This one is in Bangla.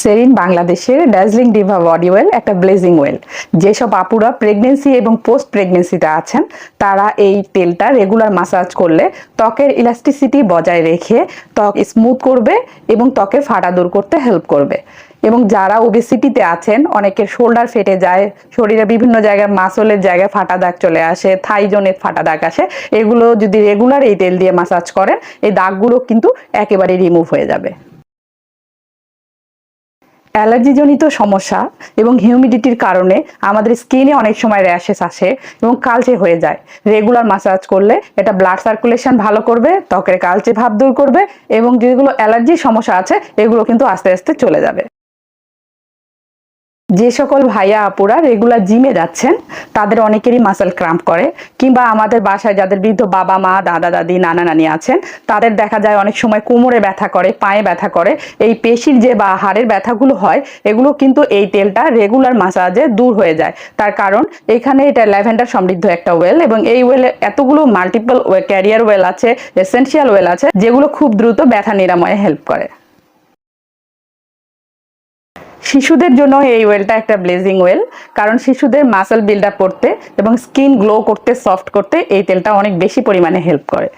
সেরিন বাংলাদেশের ডার্জিলিং ডিভা বডি ওয়েল একটা ব্লেজিং ওয়েল যেসব আপুরা প্রেগনেন্সি এবং পোস্ট প্রেগনেন্সিতে আছেন, তারা এই তেলটা রেগুলার মাসাজ করলে ত্বকের ইলাস্টিসিটি বজায় রেখে ত্বক স্মুথ করবে এবং ত্বকের ফাটা দূর করতে হেল্প করবে। এবং যারা ওবেসিটিতে আছেন, অনেকের শোল্ডার ফেটে যায়, শরীরে বিভিন্ন জায়গায় মাসলের জায়গায় ফাটা দাগ চলে আসে থাই জোনের ফাটা দাগ আসে, এগুলো যদি রেগুলার এই তেল দিয়ে মাসাজ করেন, এই দাগগুলো কিন্তু একেবারে রিমুভ হয়ে যাবে। অ্যালার্জিজনিত সমস্যা এবং হিউমিডিটির কারণে আমাদের স্কিনে অনেক সময় র্যাশেস আসে এবং কালচে হয়ে যায়। রেগুলার মাসাজ করলে এটা ব্লাড সার্কুলেশন ভালো করবে, ত্বকের কালচে ভাব দূর করবে এবং যেগুলো অ্যালার্জির সমস্যা আছে, এগুলো কিন্তু আস্তে আস্তে চলে যাবে। যে সকল ভাইয়া আপুরা রেগুলার জিমে যাচ্ছেন, তাদের অনেকেরই মাসেল ক্রাম্প করে। কিংবা আমাদের বাসায় যাদের বৃদ্ধ বাবা মা, দাদা, দাদি, নানা, নানি আছেন, তাদের দেখা যায় অনেক সময় কোমরে ব্যথা করে, পায়ে ব্যথা করে। এই পেশির যে বা হাড়ের ব্যথাগুলো হয়, এগুলো কিন্তু এই তেলটা রেগুলার মাসাজে দূর হয়ে যায়। তার কারণ, এখানে এটা ল্যাভেন্ডার সমৃদ্ধ একটা ওয়েল এবং এই ওয়েলে এতগুলো মাল্টিপল ক্যারিয়ার ওয়েল আছে এসেন্সিয়াল ওয়েল আছে, যেগুলো খুব দ্রুত ব্যথা নিরাময়ে হেল্প করে। শিশুদের জন্য এই ওয়েলটা একটা ব্লেজিং ওয়েল কারণ শিশুদের মাসেল বিল্ড আপ করতে এবং স্কিন গ্লো করতে সফট করতে এই তেলটা অনেক বেশি পরিমাণে হেল্প করে।